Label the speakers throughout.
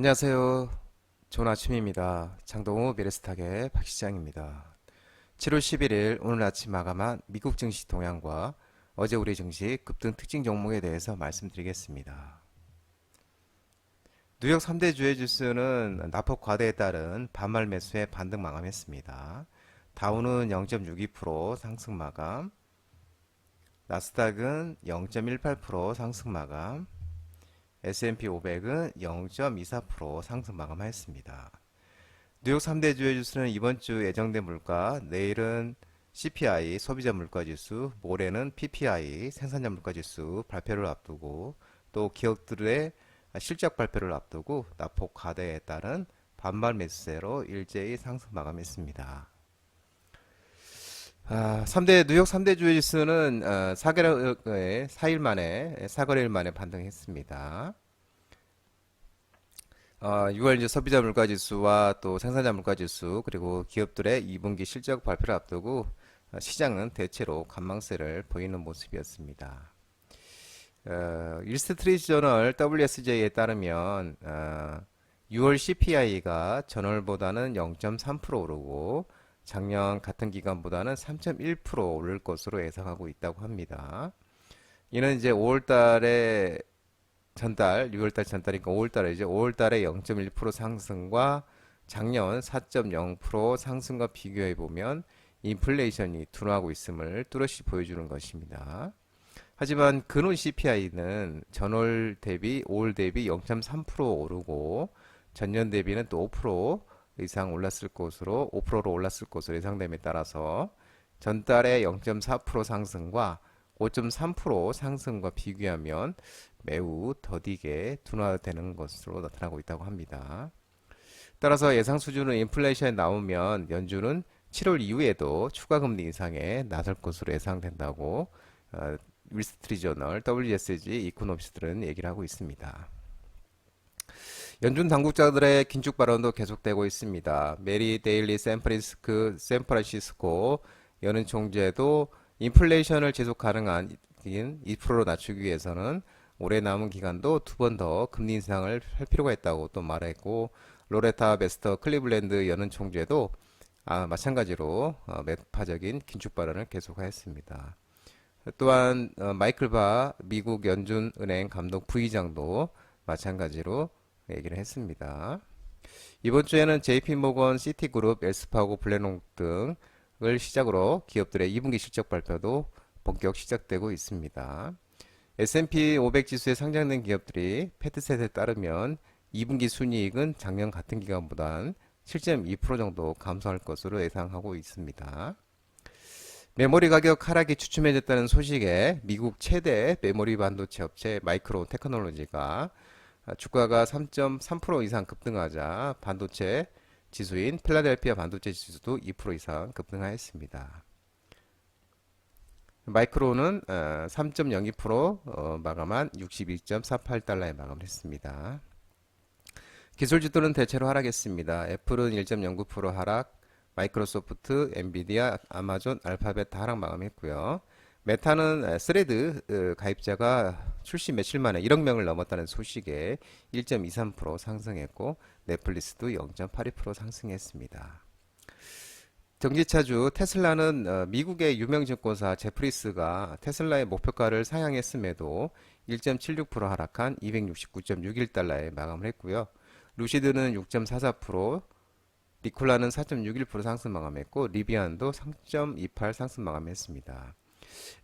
Speaker 1: 안녕하세요. 좋은 아침입니다. 장동호 미래스탁의 박 시장입니다. 7월 11일 오늘 아침 마감한 미국 증시 동향과 어제 우리 증시 급등 특징 종목에 대해서 말씀드리겠습니다. 뉴욕 3대 주요 지수는 낙폭 과대에 따른 반말 매수에 반등 마감했습니다. 다우는 0.62% 상승 마감, 나스닥은 0.18% 상승 마감, S&P 500은 0.24% 상승 마감하였습니다. 뉴욕 3대 주요 지수는 이번 주 예정된 물가, 내일은 CPI 소비자 물가 지수, 모레는 PPI 생산자 물가 지수 발표를 앞두고 또 기업들의 실적 발표를 앞두고 낙폭 과대에 따른 반발 매수세로 일제히 상승 마감했습니다. 아, 3대 뉴욕 3대 주요 지수는 어, 4개월 4일 만에 4거래일 만에 반등했습니다. 어, 6월 이제 소비자 물가 지수와 또 생산자 물가 지수 그리고 기업들의 2분기 실적 발표를 앞두고 어, 시장은 대체로 관망세를 보이는 모습이었습니다. 어, 일스트리트 저널 WSJ에 따르면 어, 6월 CPI가 전월보다는 0.3% 오르고 작년 같은 기간보다는 3.1% 오를 것으로 예상하고 있다고 합니다. 이는 이제 5월 달에 전달, 6월 달 전달이니까 5월 달에 이제 5월 달에 0.1% 상승과 작년 4.0% 상승과 비교해 보면 인플레이션이 둔화하고 있음을 뚜렷이 보여주는 것입니다. 하지만 근원 CPI는 전월 대비 5월 대비 0.3% 오르고 전년 대비는 또 5% 이상 올랐을 것으로 5%로 올랐을 것으로 예상됨에 따라서 전달의 0.4% 상승과 5.3% 상승과 비교하면 매우 더디게 둔화되는 것으로 나타나고 있다고 합니다. 따라서 예상 수준은 인플레이션이 나오면 연준은 7월 이후에도 추가 금리 인상에 나설 것으로 예상된다고 어, 윌스트리저널 WSG 이코노미스트들은 얘기를 하고 있습니다. 연준 당국자들의 긴축 발언도 계속되고 있습니다. 메리 데일리 샌프란시스코, 샌프란시스코 연은 총재도 인플레이션을 지속 가능한 2%로 낮추기 위해서는 올해 남은 기간도 두 번 더 금리 인상을 할 필요가 있다고 또 말했고 로레타 베스터 클리블랜드 연은 총재도 아, 마찬가지로 어, 매파적인 긴축 발언을 계속하였습니다. 또한 어, 마이클 바 미국 연준은행 감독 부의장도 마찬가지로 얘기를 했습니다. 이번 주에는 JP모건, 시티그룹, 엘스파고, 블랙록 등을 시작으로 기업들의 2분기 실적 발표도 본격 시작되고 있습니다. S&P 500 지수에 상장된 기업들이 패트셋에 따르면 2분기 순이익은 작년 같은 기간보단 7.2% 정도 감소할 것으로 예상하고 있습니다. 메모리 가격 하락이 주춤해졌다는 소식에 미국 최대 메모리 반도체 업체 마이크로 테크놀로지가 주가가 3.3% 이상 급등하자 반도체 지수인 필라델피아 반도체 지수도 2% 이상 급등하였습니다. 마이크로는 3.02% 어, 마감한 62.48달러에 마감을 했습니다. 기술주들은 대체로 하락했습니다. 애플은 1.09% 하락, 마이크로소프트, 엔비디아, 아마존, 알파벳 다 하락 마감했고요. 메타는 스레드 가입자가 출시 며칠 만에 1억 명을 넘었다는 소식에 1.23% 상승했고 넷플릭스도 0.82% 상승했습니다. 전기차주 테슬라는 어, 미국의 유명 증권사 제프리스가 테슬라의 목표가를 상향했음에도 1.76% 하락한 269.61달러에 마감을 했고요. 루시드는 6.44%, 리콜라는 4.61% 상승 마감했고 리비안도 3.28 상승 마감했습니다.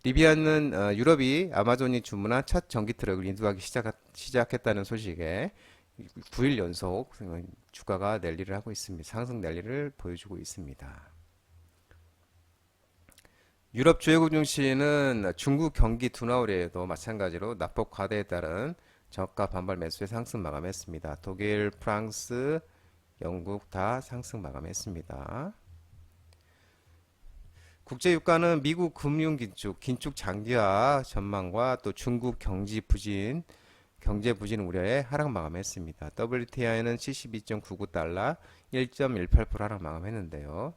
Speaker 1: 리비안은 어, 유럽이 아마존이 주문한 첫 전기 트럭을 인도하기 시작, 시작했다는 소식에 9일 연속 주가가 랠리를 하고 있습니다. 상승 랠리를 보여주고 있습니다. 유럽 주요국 증시는 중국 경기 둔화 우려에도 마찬가지로 낙폭 과대에 따른 저가 반발 매수의 상승 마감했습니다. 독일, 프랑스, 영국 다 상승 마감했습니다. 국제유가는 미국 금융 긴축, 긴축 장기화 전망과 또 중국 경기 부진, 경제 부진 우려에 하락 마감했습니다. WTI는 72.99달러, 1.18% 하락 마감했는데요.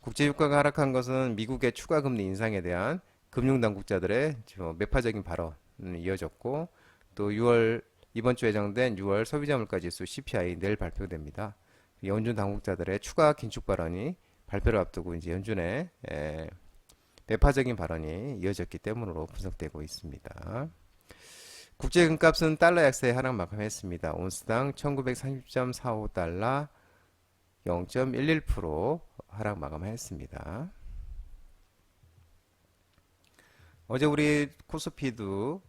Speaker 1: 국제유가가 하락한 것은 미국의 추가 금리 인상에 대한 금융당국자들의 매파적인 발언이 이어졌고 또 6월 이번 주 예정된 6월 소비자 물가 지수 CPI 내일 발표됩니다. 연준 당국자들의 추가 긴축 발언이 발표를 앞두고 이제 연준의 에, 매파적인 발언이 이어졌기 때문으로 분석되고 있습니다. 국제 금값은 달러 약세에 하락 마감했습니다. 온스당 1930.45달러 0.11% 하락 마감했습니다. 어제 우리 코스피도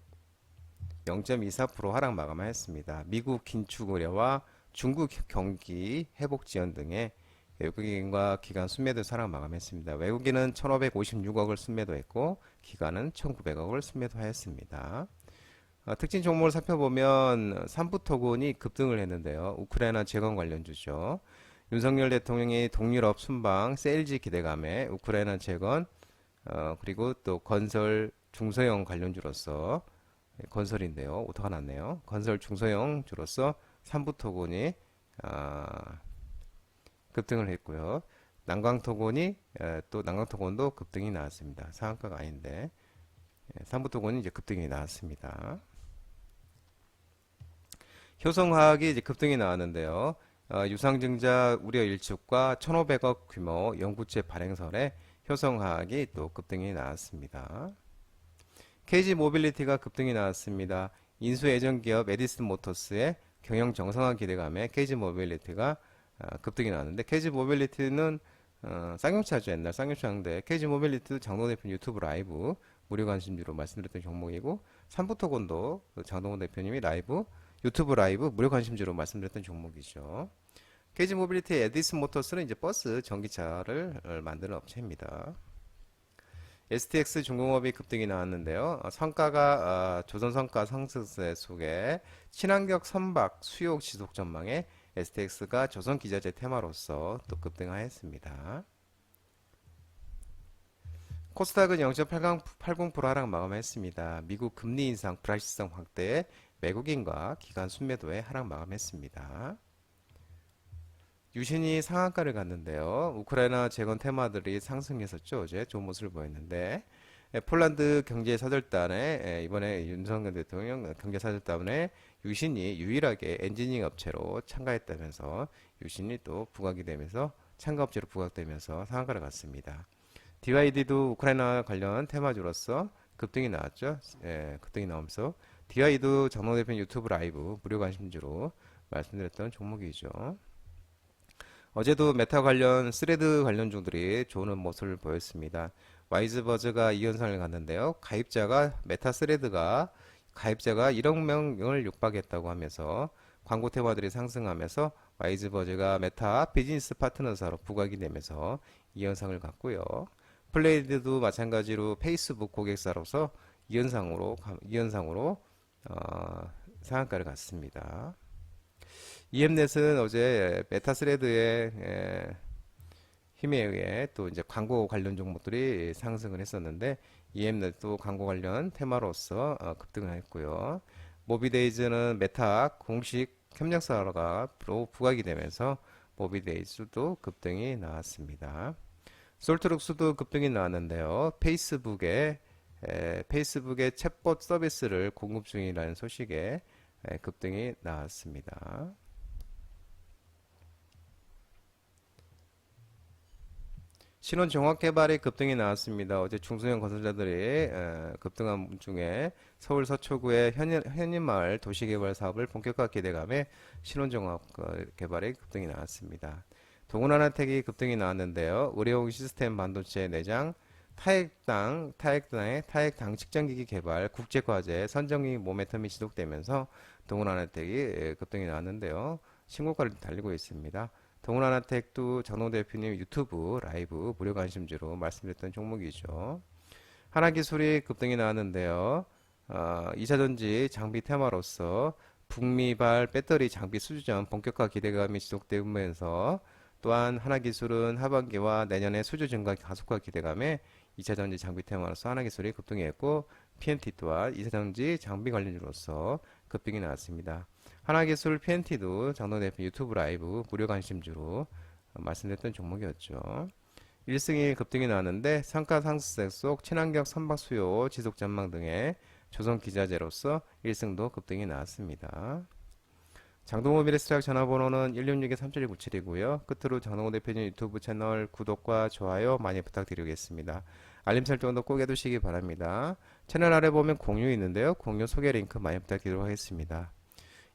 Speaker 1: 0.24% 하락 마감했습니다. 미국 긴축 우려와 중국 경기 회복 지연 등의 외국인과 기관 순매도 하락 마감했습니다. 외국인은 1,556억을 순매도했고 기관은 1,900억을 순매도하였습니다. 어, 특징 종목을 살펴보면 삼부토군이 급등을 했는데요. 우크라이나 재건 관련주죠. 윤석열 대통령이 동유럽 순방 세일즈 기대감에 우크라이나 재건 어, 그리고 또 건설 중소형 관련주로서 예, 건설인데요. 오타가 났네요. 건설 중소형 주로서 삼부토군이 아, 급등을 했고요. 난광토군이 에, 또 난광토군도 급등이 나왔습니다. 상한가가 아닌데 예, 삼부토군이 이제 급등이 나왔습니다. 효성화학이 이제 급등이 나왔는데요. 어, 유상증자 우려 일축과 1,500억 규모 연구체 발행설에 효성화학이 또 급등이 나왔습니다. KG 모빌리티가 급등이 나왔습니다. 인수 예전 기업 에디슨 모터스의 경영 정상화 기대감에 KG 모빌리티가 아, 급등이 나왔는데 KG 모빌리티는 어, 쌍용차죠 옛날 쌍용차인데 KG 모빌리티도 장동 대표 유튜브 라이브 무료 관심주로 말씀드렸던 종목이고 삼부토건도 장동원 대표님이 라이브 유튜브 라이브 무료 관심주로 말씀드렸던 종목이죠. KG 모빌리티 에디슨 모터스는 이제 버스 전기차를 어, 만드는 업체입니다. STX 중공업이 급등이 나왔는데요. 어, 성과가 어, 조선 성과 상승세 속에 친환경 선박 수요 지속 전망에 STX가 조선 기자재 테마로서 또 급등하였습니다. 코스닥은 0.80% 하락 마감했습니다. 미국 금리 인상 불확실성 확대에 외국인과 기관 순매도에 하락 마감했습니다. 유신이 상한가를 갔는데요. 우크라이나 재건 테마들이 상승했었죠. 어제 좋은 모습을 보였는데 에, 폴란드 경제사절단에 에, 이번에 윤석열 대통령 경제사절단에 유신이 유일하게 엔지니어 업체로 참가했다면서 유신이 또 부각이 되면서 참가업체로 부각되면서 상한가를 갔습니다. DYD도 우크라이나 관련 테마주로서 급등이 나왔죠. 예, 급등이 나오면서 DY도 장동 대표 유튜브 라이브 무료 관심주로 말씀드렸던 종목이죠. 어제도 메타 관련 스레드 관련주들이 좋은 모습을 보였습니다. 와이즈버즈가 이 현상을 갔는데요. 가입자가 메타 스레드가 가입자가 1억 명을 육박했다고 하면서 광고 테마들이 상승하면서 와이즈버즈가 메타 비즈니스 파트너사로 부각이 되면서 이 현상을 갔고요. 플레이드도 마찬가지로 페이스북 고객사로서 이 현상으로 이 현상으로 어, 상한가를 갔습니다. EM넷은 어제 메타스레드의 에, 힘에 의해 또 이제 광고 관련 종목들이 상승을 했었는데 EM넷도 광고 관련 테마로서 어, 급등을 했고요. 모비데이즈는 메타 공식 협력사가 부각이 되면서 모비데이즈도 급등이 나왔습니다. 솔트룩스도 급등이 나왔는데요. 페이스북에 에, 페이스북의 챗봇 서비스를 공급 중이라는 소식에 에, 급등이 나왔습니다. 신원 정확 개발이 급등이 나왔습니다. 어제 중소형 건설자들이 에, 급등한 중에 서울 서초구의 현인, 현인 마을 도시개발 사업을 본격화 기대감에 신원 정확 개발이 급등이 나왔습니다. 동훈하나텍이 급등이 나왔는데요. 의료용 시스템 반도체 내장 타액당 타액당의 타액당 측정기기 개발 국제과제 선정이 모멘텀이 지속되면서 동훈하나텍이 급등이 나왔는데요. 신고가를 달리고 있습니다. 동훈하나텍도 전호 대표님 유튜브 라이브 무료 관심주로 말씀드렸던 종목이죠. 하나기술이 급등이 나왔는데요. 어, 2차전지 장비 테마로서 북미발 배터리 장비 수주전 본격화 기대감이 지속되면서 또한 하나기술은 하반기와 내년에 수주 증가 가속화 기대감에 2차전지 장비 테마로서 하나기술이 급등이 했고 PNT 또한 2차전지 장비 관련주로서 급등이 나왔습니다. 하나기술 PNT도 장동 대표 유튜브 라이브 무료 관심주로 말씀드렸던 종목이었죠. 1승이 급등이 나왔는데 상가 상승세 속 친환경 선박 수요 지속 전망 등의 조선 기자재로서 1승도 급등이 나왔습니다. 장동호 미래스트락 전화번호는 166-3797이고요. 끝으로 장동호 대표님 유튜브 채널 구독과 좋아요 많이 부탁드리겠습니다. 알림 설정도 꼭 해두시기 바랍니다. 채널 아래 보면 공유 있는데요. 공유 소개 링크 많이 부탁드리도록 하겠습니다.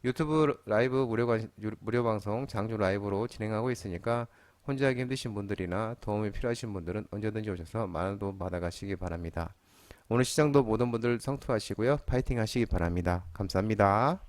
Speaker 1: 유튜브 라이브 무료, 관- 유- 무료 방송 장주 라이브로 진행하고 있으니까 혼자 하기 힘드신 분들이나 도움이 필요하신 분들은 언제든지 오셔서 많은 도움 받아가시기 바랍니다. 오늘 시장도 모든 분들 성투하시고요. 파이팅 하시기 바랍니다. 감사합니다.